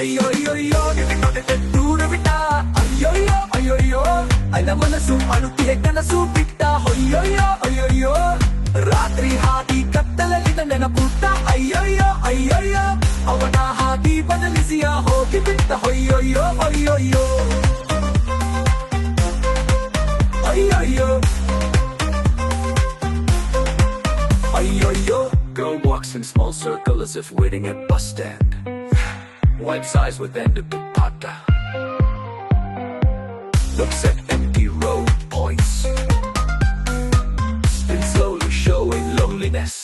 ಅಯ್ಯೋಯ್ಯೋಯ್ಯೋ ದೂರ ಬಿಟ್ಟ ಅಯ್ಯೋಯ್ಯೋ ಅಯ್ಯೋಯ್ಯೋ ಅಲ್ಲ ಮನಸ್ಸು ಅಳುತ್ತಿದೆ ಕನಸು ಬಿಟ್ಟ ಅಯ್ಯೋಯ್ಯೋ ಅಯ್ಯೋಯ್ಯೋ ರಾತ್ರಿ ಹಾದಿ ಕತ್ತಲಲ್ಲಿ ನೆನಪುಟ್ಟ ಅಯ್ಯೋಯ್ಯೋ ಅಯ್ಯೋಯ್ಯೋ ಅವನ ಹಾದಿ ಬದಲಿಸಿಯ ಹೋಗಿ ಬಿಟ್ಟ ಅಯ್ಯೋಯ್ಯೋ ಅಯ್ಯೋಯ್ಯೋ ಅಯ್ಯೋಯ್ಯೋ Ayoyo Girl walks in small circle as if waiting at bus stand Wipes eyes with end of pata Looks at empty road points Spin slowly showing loneliness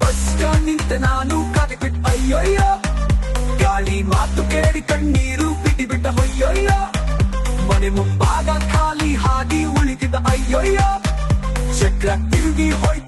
bus stand ನಿಂತ ನಾನು ಕಾದಿಬಿಟ್ಟು ಅಯ್ಯೋಯ್ಯೋ ಗಾಳಿ ಮಾತು ಕೇಳಿ ಕಣ್ಣೀರು ಬಿಟ್ಟು ಬಿಟ್ಟ ಅಯ್ಯೋಯ್ಯೋ ಮನೆ ಮುಂಭಾಗ ಖಾಲಿ ಹಾದಿ ಉಳಿದಿದ್ದ ಅಯ್ಯೋಯ್ಯೋ ಚಕ್ರ ತಿರುಗಿ ಹೋಯ್ತು ಆತ ದೂರ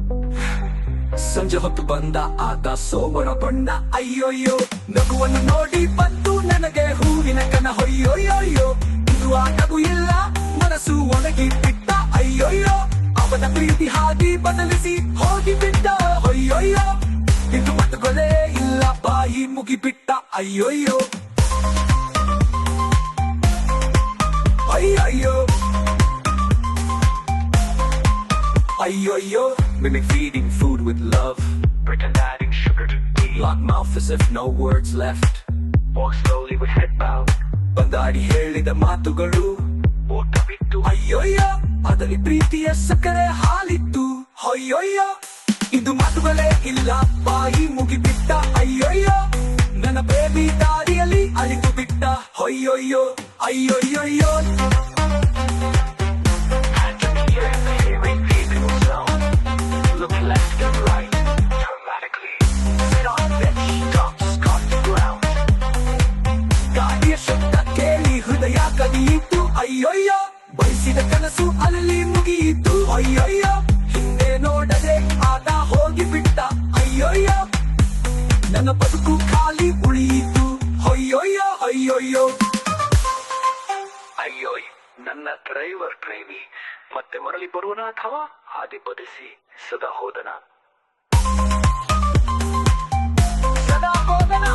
ಸಂಜೆ ಹೊತ್ತು ಬಂದ ಆತ ಸೋಮರ ಬಣ್ಣ. ಅಯ್ಯೋಯ್ಯೋ, ನಗುವನ್ನು ನೋಡಿ ಬಂತು ನನಗೆ ಹೂವಿನ ಕನ ಹೊಯ್ಯೋಯ್ಯೋಯ್ಯೋ ಇದು ಆ ನಗು ಇಲ್ಲ, ಮನಸ್ಸು ಒಣಗಿ ಬಿಟ್ಟ ಅಯ್ಯೋಯ್ಯೋ, ಅವನ ಪ್ರೀತಿ ಹಾದಿ ಬದಲಿಸಿ ಹೋಗಿ ಬಿಟ್ಟ. ಅಯ್ಯೋಯ್ಯೋ, ಇದು ಮತ್ತುಗಳೇ ಇಲ್ಲ, ಬಾಯಿ ಮುಗಿಬಿಟ್ಟ. ಅಯ್ಯೋಯ್ಯೋ ಅಯ್ಯೋಯ್ಯೋ ಅಯ್ಯೋಯ್ಯೋ. Mimic feeding food with love Pretend adding sugar to tea. Lock mouth as if no words left Walk slowly with head bowed. ಬಂದಾಡಿ ಹೇಳಿದ ಮಾತುಗಳು ಓಟ ಬಿಟ್ಟು ಅಯ್ಯೋಯ್ಯೋ ಅದರಲ್ಲಿ ಪ್ರೀತಿಯ ಸಕ್ಕರೆ ಹಾಲಿತ್ತು ಅಯ್ಯೋಯ್ಯೋ ಇದು ಮಾತುಗಳೇ ಇಲ್ಲ ಬಾಯಿ ಮುಗಿಬಿಟ್ಟ ಅಯ್ಯೋಯ್ಯೋ ನನ್ನ ಬೇಬಿ ದಾರಿಯಲ್ಲಿ ಅಳಿತು ಬಿಟ್ಟ ಅಯ್ಯೋಯ್ಯೋ ಅಯ್ಯೋಯ್ಯೋಯ್ಯೋ ಯಾಕ ನೀಯಿತು ಅಯ್ಯಯ್ಯ, ಬಯಸಿದ ಕನಸು ಅಲ್ಲಿ ಮುಗಿಯಿತು. ಅಯ್ಯಯ್ಯ, ಹಿಂದೆ ನೋಡದೆ ಆತ ಹೋಗಿಬಿಟ್ಟ. ಅಯ್ಯಯ್ಯ, ನನ್ನ ಬದುಕು ಖಾಲಿ ಉಳಿಯಿತು. ಅಯ್ಯಯ್ಯ, ಅಯ್ಯಯ್ಯೋ. ಅಯ್ಯೋಯ್ ನನ್ನ ಡ್ರೈವರ್ ಪ್ರೇಮಿ, ಮತ್ತೆ ಮರಳಿ ಬರುವನ ಅಥವಾ ಹಾದಿ ಬದಿಸಿ ಸದಾ ಹೋದನ? ಸದಾ ಹೋದನ?